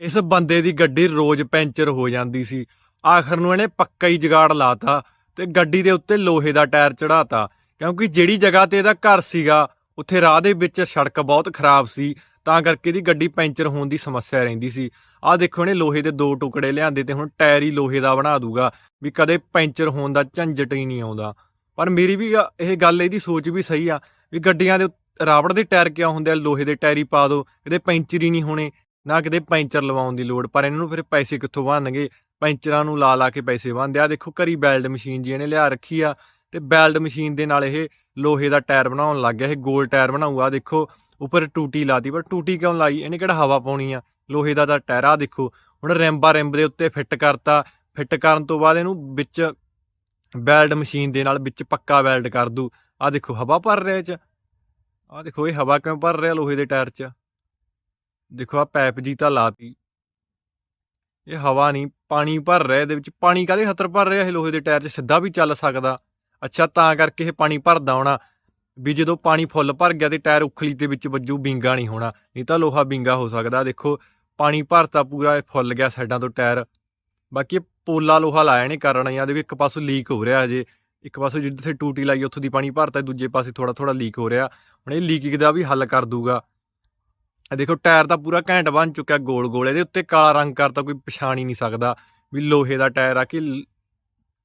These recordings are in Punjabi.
ਇਸ ਬੰਦੇ ਦੀ ਗੱਡੀ ਰੋਜ਼ ਪੈਂਚਰ ਹੋ ਜਾਂਦੀ ਸੀ। ਆਖਰ ਨੂੰ ਇਹਨੇ ਪੱਕਾ ਹੀ ਜਗਾੜ ਲਾਤਾ ਤੇ ਗੱਡੀ ਦੇ ਉੱਤੇ ਲੋਹੇ ਦਾ ਟਾਇਰ ਚੜਾਤਾ ਕਿਉਂਕਿ ਜਿਹੜੀ ਜਗ੍ਹਾ ਤੇ ਇਹਦਾ ਘਰ ਸੀਗਾ, ਉੱਥੇ ਰਾਹ ਦੇ ਵਿੱਚ ਸੜਕ ਬਹੁਤ ਖਰਾਬ ਸੀ, ਤਾਂ ਕਰਕੇ ਇਹਦੀ ਗੱਡੀ ਪੈਂਚਰ ਹੋਣ ਦੀ ਸਮੱਸਿਆ ਰਹਿੰਦੀ ਸੀ। ਆਹ ਦੇਖੋ ਇਹਨੇ ਲੋਹੇ ਦੇ ਦੋ ਟੁਕੜੇ ਲਿਆਂਦੇ ਤੇ ਹੁਣ ਟਾਇਰ ਹੀ ਲੋਹੇ ਦਾ ਬਣਾ ਦੂਗਾ, ਵੀ ਕਦੇ ਪੈਂਚਰ ਹੋਣ ਦਾ ਝੰਜਟ ਹੀ ਨਹੀਂ ਆਉਂਦਾ। ਪਰ ਮੇਰੀ ਵੀ ਗ- ਇਹ ਗੱਲ ਇਹਦੀ ਸੋਚ ਵੀ ਸਹੀ ਆ, ਵੀ ਗੱਡੀਆਂ ਦੇ ਉੱਤੇ ਰਾਬੜ ਦੇ ਟਾਇਰ ਕਿਉਂ ਹੁੰਦੇ ਆ? ਲੋਹੇ ਦੇ ਟਾਇਰ ਹੀ ਪਾ ਦਿਓ ਇਹਦੇ ਪੈਂਚਰ ਹੀ ਨਹੀਂ ਹੋਣੇ ਨਾ ਕਿਤੇ ਪੈਂਚਰ ਲਵਾਉਣ ਦੀ ਲੋੜ, ਪਰ ਇਹਨਾਂ ਨੂੰ ਫਿਰ ਪੈਸੇ ਕਿੱਥੋਂ ਬਣਨਗੇ? ਪੈਂਚਰਾਂ ਨੂੰ ਲਾ ਲਾ ਕੇ ਪੈਸੇ ਬਣਦੇ ਆ। ਦੇਖੋ ਘਰੀ ਬੈਲਡ ਮਸ਼ੀਨ ਜੀ ਇਹਨੇ ਲਿਆ ਰੱਖੀ ਆ ਤੇ ਬੈਲਡ ਮਸ਼ੀਨ ਦੇ ਨਾਲ ਇਹ ਲੋਹੇ ਦਾ ਟਾਇਰ ਬਣਾਉਣ ਲੱਗ ਗਿਆ, ਇਹ ਗੋਲ ਟਾਇਰ ਬਣਾਊਗਾ ਦੇਖੋ ਉੱਪਰ ਟੂਟੀ ਲਾਤੀ ਪਰ ਟੂਟੀ ਕਿਉਂ ਲਾਈ? ਇਹਨੇ ਕਿਹੜਾ ਹਵਾ ਪਾਉਣੀ ਆ? ਲੋਹੇ ਦਾ ਤਾਂ ਟਾਇਰ ਆ ਦੇਖੋ ਹੁਣ ਰਿੰਬਾ ਰੈਂਬ ਦੇ ਉੱਤੇ ਫਿੱਟ ਕਰਤਾ। ਫਿੱਟ ਕਰਨ ਤੋਂ ਬਾਅਦ ਇਹਨੂੰ ਵਿੱਚ ਬੈਲਡ ਮਸ਼ੀਨ ਦੇ ਨਾਲ ਵਿੱਚ ਪੱਕਾ ਵੈਲਡ ਕਰ ਦੂ ਆ ਦੇਖੋ ਹਵਾ ਭਰ ਰਿਹਾ ਇਹ ਚ। ਆ ਦੇਖੋ ਇਹ ਹਵਾ ਕਿਉਂ ਭਰ ਰਿਹਾ ਲੋਹੇ ਦੇ ਟਾਇਰ ਚ? ਦੇਖੋ ਆ ਪੈਪ ਜੀ ਤਾਂ ਲਾਤੀ। ਇਹ ਹਵਾ ਨਹੀਂ, ਪਾਣੀ ਭਰ ਰਿਹਾ, ਇਹਦੇ ਵਿੱਚ ਪਾਣੀ ਕਾਹਦੇ ਖਤਰ ਭਰ ਰਿਹਾ? ਇਹ ਲੋਹੇ ਦੇ ਟਾਇਰ 'ਚ ਸਿੱਧਾ ਵੀ ਚੱਲ ਸਕਦਾ। ਅੱਛਾ, ਤਾਂ ਕਰਕੇ ਇਹ ਪਾਣੀ ਭਰਦਾ ਹੋਣਾ। ਵੀ ਜਦੋਂ ਪਾਣੀ ਫੁੱਲ ਭਰ ਗਿਆ ਤੇ ਟਾਇਰ ਉਖਲੀ ਦੇ ਵਿੱਚ ਵੱਜੂ, ਬਿੰਗਾ ਨਹੀਂ ਹੋਣਾ। ਨਹੀਂ ਤਾਂ ਲੋਹਾ ਬਿੰਗਾ ਹੋ ਸਕਦਾ। ਦੇਖੋ, ਪਾਣੀ ਭਰਤਾ ਪੂਰਾ ਇਹ ਫੁੱਲ ਗਿਆ ਸਾਈਡਾਂ ਤੋਂ ਟਾਇਰ। ਬਾਕੀ ਇਹ ਪੋਲਾ ਲੋਹਾ ਲਾਇਆ ਨੇ ਕਾਰਨ ਜਾਂ ਦੇਖੋ, ਇੱਕ ਪਾਸੋਂ ਲੀਕ ਹੋ ਰਿਹਾ ਹਜੇ। ਇੱਕ ਪਾਸੋਂ ਜਿੱਥੇ ਟੂਟੀ ਲਾਈ, ਉੱਥੋਂ ਦੀ ਪਾਣੀ ਭਰਤਾ, ਦੂਜੇ ਪਾਸੇ ਥੋੜਾ ਥੋੜਾ ਲੀਕ ਹੋ ਰਿਹਾ। ਹੁਣ ਇਹ ਲੀਕਿੰਗ ਦਾ ਵੀ ਹੱਲ ਕਰ ਦੂਗਾ। ਇਹ ਦੇਖੋ, ਟਾਇਰ ਤਾਂ ਪੂਰਾ ਘੈਂਟ ਬਣ ਚੁੱਕਿਆ ਗੋਲ ਗੋਲ, ਇਹਦੇ ਉੱਤੇ ਕਾਲਾ ਰੰਗ ਕਰਤਾ ਕੋਈ ਪਛਾਣ ਹੀ ਨਹੀਂ ਸਕਦਾ ਵੀ ਲੋਹੇ ਦਾ ਟਾਇਰ ਆ ਕਿ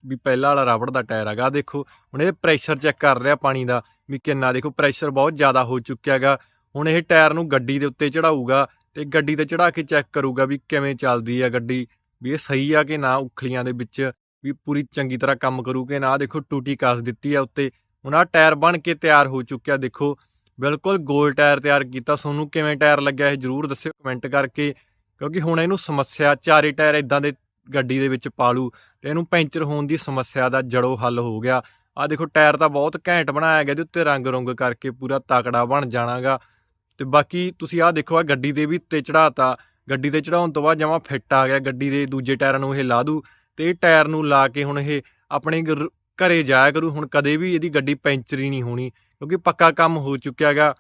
ਵੀ ਪਹਿਲਾਂ ਵਾਲਾ ਰਬੜ ਦਾ ਟਾਇਰ ਹੈਗਾ। ਆਹ ਦੇਖੋ, ਹੁਣ ਇਹ ਪ੍ਰੈਸ਼ਰ ਚੈੱਕ ਕਰ ਰਿਹਾ ਪਾਣੀ ਦਾ ਵੀ ਕਿੰਨਾ, ਦੇਖੋ ਪ੍ਰੈਸ਼ਰ ਬਹੁਤ ਜ਼ਿਆਦਾ ਹੋ ਚੁੱਕਿਆ ਹੈਗਾ। ਹੁਣ ਇਹ ਟਾਇਰ ਨੂੰ ਗੱਡੀ ਦੇ ਉੱਤੇ ਚੜਾਊਗਾ ਤੇ ਗੱਡੀ ਤੇ ਚੜਾ ਕੇ ਚੈੱਕ ਕਰੂਗਾ ਵੀ ਕਿਵੇਂ ਚੱਲਦੀ ਆ ਗੱਡੀ, ਵੀ ਇਹ ਸਹੀ ਆ ਕਿ ਨਾ ਉਖਲੀਆਂ ਦੇ ਵਿੱਚ, ਵੀ ਪੂਰੀ ਚੰਗੀ ਤਰ੍ਹਾਂ ਕੰਮ ਕਰੂ ਕਿ ਨਾ। ਦੇਖੋ, ਟੂਟੀ ਕਾਸ ਦਿੱਤੀ ਆ ਉੱਤੇ। ਹੁਣ ਆ ਟਾਇਰ ਬਣ ਕੇ ਤਿਆਰ ਹੋ ਚੁੱਕਿਆ, ਦੇਖੋ। ਬਿਲਕੁਲ ਗੋਲ ਟਾਇਰ ਤਿਆਰ ਕੀਤਾ। ਤੁਹਾਨੂੰ ਕਿਵੇਂ ਟਾਇਰ ਲੱਗਿਆ ਇਹ ਜਰੂਰ ਦੱਸਿਓ ਕਮੈਂਟ ਕਰਕੇ, ਕਿਉਂਕਿ ਹੁਣ ਇਹਨੂੰ ਸਮੱਸਿਆ ਚਾਰੇ ਟਾਇਰ ਇਦਾਂ ਦੇ ਗੱਡੀ ਦੇ ਵਿੱਚ ਪਾਲੂ ਤੇ ਇਹਨੂੰ ਪੈਂਚਰ ਹੋਣ ਦੀ ਸਮੱਸਿਆ ਦਾ ਜੜੋ ਹੱਲ ਹੋ ਗਿਆ। ਆ ਦੇਖੋ, ਟਾਇਰ ਤਾਂ ਬਹੁਤ ਘੈਂਟ ਬਣਾਇਆ ਗਿਆ ਇਹਦੇ ਉੱਤੇ ਰੰਗ ਰੁੰਗ ਕਰਕੇ ਪੂਰਾ ਤਾਕੜਾ ਬਣ ਜਾਣਾਗਾ। ਤੇ ਬਾਕੀ ਤੁਸੀਂ ਆਹ ਦੇਖੋ ਆ ਗੱਡੀ ਦੇ ਵੀ ਉੱਤੇ ਚੜਾਤਾ ਗੱਡੀ ਤੇ ਚੜਾਉਣ ਤੋਂ ਬਾਅਦ ਜਮਾ ਫਿੱਟ ਆ ਗਿਆ। ਗੱਡੀ ਦੇ ਦੂਜੇ ਟਾਇਰਾਂ ਨੂੰ ਇਹ ਲਾ ਦੂ ਤੇ ਇਹ ਟਾਇਰ ਨੂੰ ਲਾ ਕੇ ਹੁਣ ਇਹ ਆਪਣੇ ਘਰ- ਘਰੇ ਜਾਇਆ ਕਰੂ, ਹੁਣ ਕਦੇ ਵੀ ਇਹਦੀ ਗੱਡੀ ਪੈਂਚਰ ਹੀ ਨਹੀਂ ਹੋਣੀ, ਕਿਉਂਕਿ ਪੱਕਾ ਕੰਮ ਹੋ ਚੁੱਕਿਆ ਹੈਗਾ,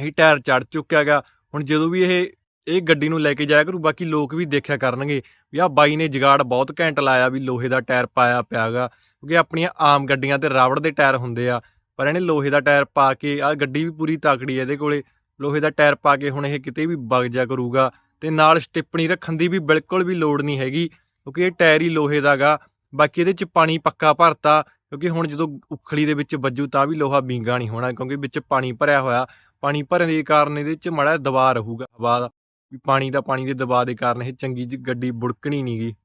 ਇਹ ਟਾਇਰ ਚੜ ਚੁੱਕਿਆ ਹੈਗਾ, ਹੁਣ ਜਦੋਂ ਵੀ ਇਹ ਇਹ ਗੱਡੀ ਨੂੰ ਲੈ ਕੇ ਜਾਇਆ ਕਰੂ, ਬਾਕੀ ਲੋਕ ਵੀ ਦੇਖਿਆ ਕਰਨਗੇ, ਵੀ ਆਹ ਬਾਈ ਨੇ ਜਗਾੜ ਬਹੁਤ ਘੈਂਟ ਲਾਇਆ ਵੀ ਲੋਹੇ ਦਾ ਟਾਇਰ ਪਾਇਆ ਪਿਆਗਾ ਕਿਉਂਕਿ ਆਪਣੀਆਂ ਆਮ ਗੱਡੀਆਂ ਤੇ ਰਾਵੜ ਦੇ ਟਾਇਰ ਹੁੰਦੇ ਆ, ਪਰ ਇਹਨੇ ਲੋਹੇ ਦਾ ਟਾਇਰ ਪਾ ਕੇ, ਆਹ ਗੱਡੀ ਵੀ ਪੂਰੀ ਤਾਕੜੀ ਹੈ ਇਹਦੇ ਕੋਲੇ, ਲੋਹੇ ਦਾ ਟਾਇਰ ਪਾ ਕੇ ਹੁਣ ਇਹ ਕਿਤੇ ਵੀ ਵਗ ਜਾ ਕਰੂਗਾ, ਤੇ ਨਾਲ ਸਟਿੱਪਣੀ ਰੱਖਣ ਦੀ ਵੀ ਬਿਲਕੁਲ ਵੀ ਲੋੜ ਨਹੀਂ ਹੈਗੀ, ਕਿਉਂਕਿ ਇਹ ਟਾਇਰ ਹੀ ਲੋਹੇ ਦਾਗਾ ਬਾਕੀ ਇਹਦੇ ਚ ਪਾਣੀ ਪੱਕਾ ਭਰਤਾ, ਕਿਉਂਕਿ ਹੁਣ ਜਦੋਂ ਉਖਲੀ ਦੇ ਵਿੱਚ ਵੱਜੂ ਤਾਂ ਵੀ ਲੋਹਾ ਬਿੰਗਾ ਨਹੀਂ ਹੋਣਾ, ਕਿਉਂਕਿ ਵਿੱਚ ਪਾਣੀ ਭਰਿਆ ਹੋਇਆ, ਪਾਣੀ ਭਰਨ ਦੇ ਕਾਰਨ ਇਹਦੇ ਚ ਮੜਾ ਦਬਾਅ ਰਹੂਗਾ ਹਵਾ ਦਾ, ਵੀ ਪਾਣੀ ਦਾ ਪਾਣੀ ਦੇ ਦਬਾਅ ਦੇ ਕਾਰਨ ਇਹ ਚੰਗੀ ਜਿਹੀ ਗੱਡੀ ਬੁੜਕਣੀ ਨਹੀਂਗੀ